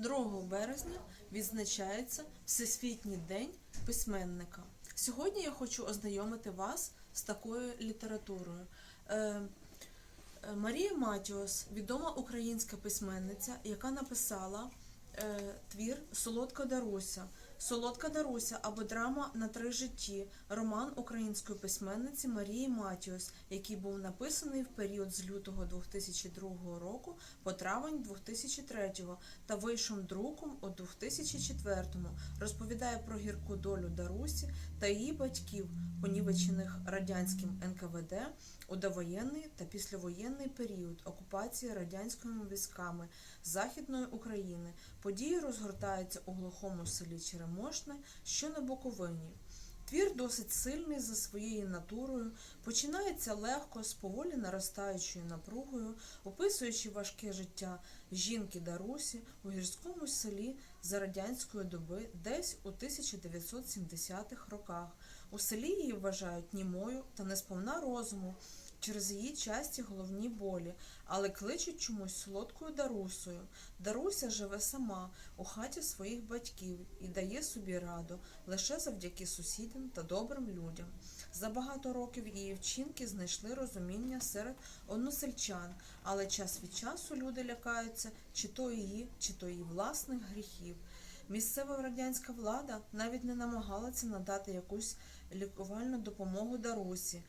2 березня відзначається Всесвітній день письменника. Сьогодні я хочу ознайомити вас з такою літературою. Е, е, Марія Матіос, відома українська письменниця, яка написала е, твір Солодка Даруся. Солодка Даруся або драма на три житті, роман української письменниці Марії Матіос, який був написаний в період з лютого 2002 року по травень 2003 та вийшов друком у 2004 розповідає про гірку долю Дарусі та її батьків, понівечених радянським НКВД у довоєнний та післявоєнний період окупації радянськими військами Західної України. Події розгортаються у глухому селі Черемошне, що на Буковині. Твір досить сильний за своєю натурою, починається легко, з поволі наростаючою напругою, описуючи важке життя жінки Дарусі у гірському селі за радянської доби десь у 1970-х роках. У селі її вважають німою та несповна розуму через її часті головні болі, але кличуть чомусь солодкою Дарусою. Даруся живе сама у хаті своїх батьків і дає собі раду лише завдяки сусідам та добрим людям. За багато років її вчинки знайшли розуміння серед односельчан, але час від часу люди лякаються чи то її, чи то її власних гріхів. Місцева радянська влада навіть не намагалася надати якусь лікувальну допомогу Дарусі.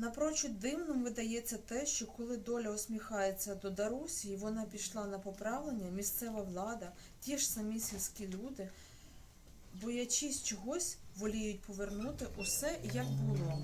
Напрочуд дивним видається те, що коли доля усміхається до Дарусі, і вона пішла на поправлення, місцева влада, ті ж самі сільські люди, боячись чогось, воліють повернути усе, як було.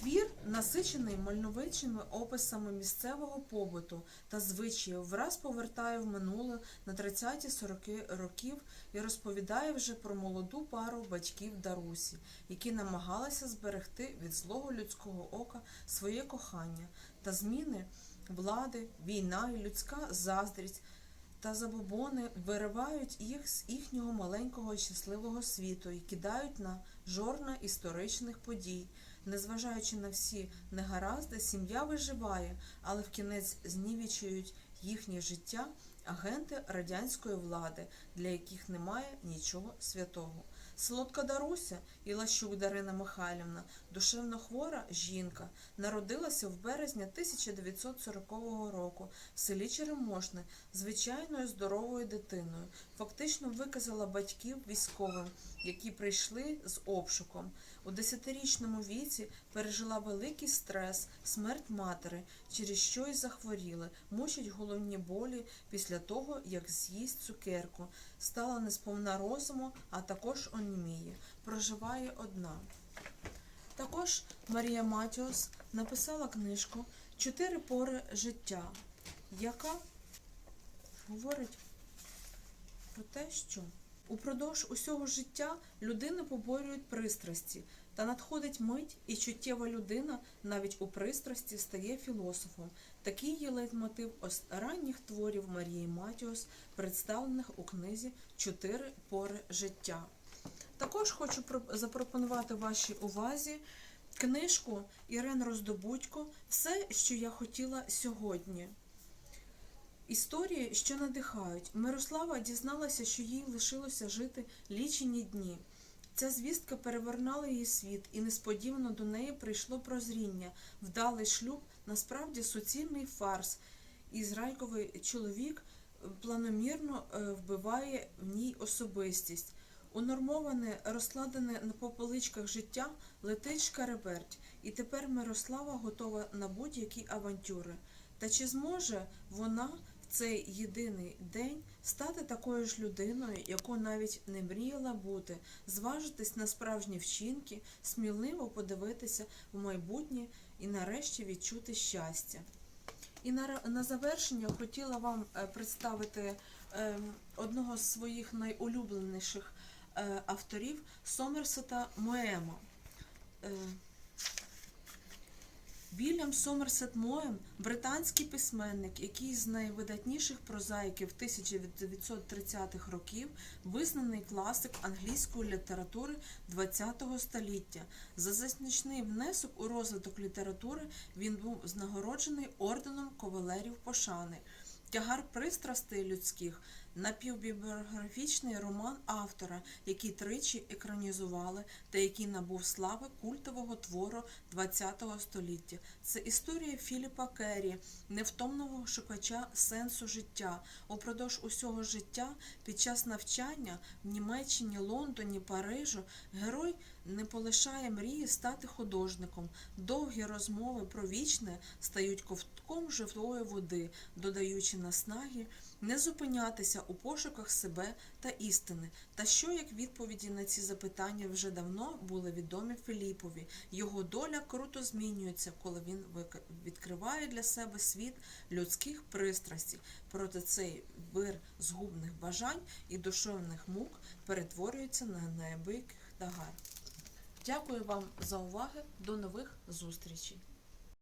Твір насичений мальновичими описами місцевого побуту та звичаїв, враз повертає в минуле на 30-40 років і розповідає вже про молоду пару батьків Дарусі, які намагалися зберегти від злого людського ока своє кохання та зміни влади, війна і людська заздрість та забобони виривають їх з їхнього маленького щасливого світу і кидають на жорна історичних подій. Незважаючи на всі негаразди, сім'я виживає, але в кінець знівічують їхнє життя агенти радянської влади, для яких немає нічого святого. Солодка Даруся Ілащук Дарина Михайлівна, душевно хвора жінка, народилася в березні 1940 року в селі Черемошне звичайною здоровою дитиною. Фактично виказала батьків військовим, які прийшли з обшуком. У десятирічному віці пережила великий стрес, смерть матері, через що й захворіли, мучать головні болі після того, як з'їсть цукерку. Стала несповна розуму, а також оніміє. Проживає одна. Також Марія Матіос написала книжку Чотири пори життя, яка говорить про те, що упродовж усього життя людини поборюють пристрасті, та надходить мить, і чуттєва людина навіть у пристрасті стає філософом. Такий є лейтмотив ранніх творів Марії Матіос, представлених у книзі Чотири пори життя. Також хочу запропонувати вашій увазі книжку Ірен Роздобудько Все, що я хотіла сьогодні. Історії, що надихають. Мирослава дізналася, що їй лишилося жити лічені дні. Ця звістка перевернула її світ, і несподівано до неї прийшло прозріння. Вдалий шлюб насправді суцільний фарс. І зрайковий чоловік е, планомірно е, вбиває в ній особистість. Унормоване, розкладене на по поличках життя летить шкареберть, і тепер Мирослава готова на будь-які авантюри. Та чи зможе вона в цей єдиний день стати такою ж людиною, яку навіть не мріяла бути, зважитись на справжні вчинки, сміливо подивитися в майбутнє і нарешті відчути щастя? І на, на завершення хотіла вам е, представити е, одного з своїх найулюбленіших авторів Сомерсета Моема. Е, Вільям Сомерсет Моем – британський письменник, який з найвидатніших прозаїків 1930-х років, визнаний класик англійської літератури ХХ століття. За значний внесок у розвиток літератури він був знагороджений орденом кавалерів пошани. Тягар пристрастей людських напівбіографічний роман автора, який тричі екранізували та який набув слави культового твору ХХ століття. Це історія Філіпа Керрі, невтомного шукача сенсу життя. Упродовж усього життя під час навчання в Німеччині, Лондоні, Парижу герой не полишає мрії стати художником. Довгі розмови про вічне стають ковтком живої води, додаючи наснаги не зупинятися у пошуках себе та істини. Та що як відповіді на ці запитання вже давно були відомі Філіпові. Його доля круто змінюється, коли він відкриває для себе світ людських пристрастей. Проте цей вир згубних бажань і душевних мук перетворюється на неабияких тагар. Дякую вам за увагу. До нових зустрічей!